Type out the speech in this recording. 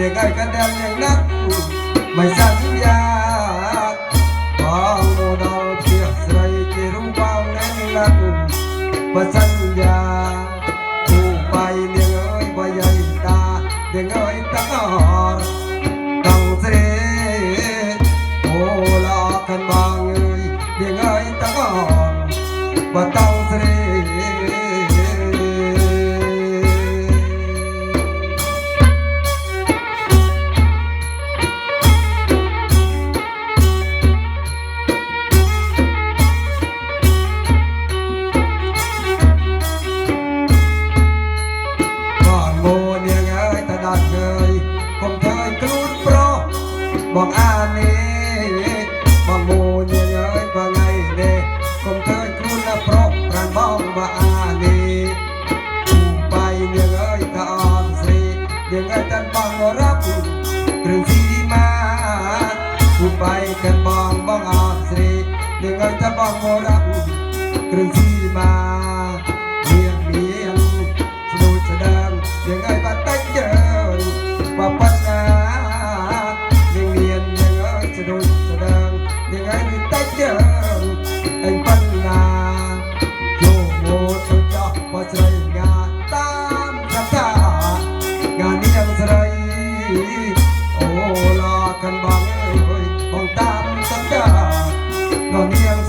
เด็กไอ้กระเด็นอย่างนักไม่สัญญาบางโมดาวเทียบใส่จีรู้เบาแน่นลักไม่สัญญา บอกอาเน่มาโมเยเยบ่าไงเน่คงเคยคุณระเพราะรันบ้องว่าอาเน่ไปเยเยถ้าออมสิงยเยตันบ้องรับกรึงสีมาผู้ไปแค่บ้องบ้องออมสิเยเยถ้าบ้องรับกรึงสีมาเมียงเมียงสนุกแสดงเยเงว่าตั้งใจ sedang sedang dengan tajam empat na jomo sudah pasrai ngatam kata ngani yang serai olah kan bang oi bang tam kata ngani yang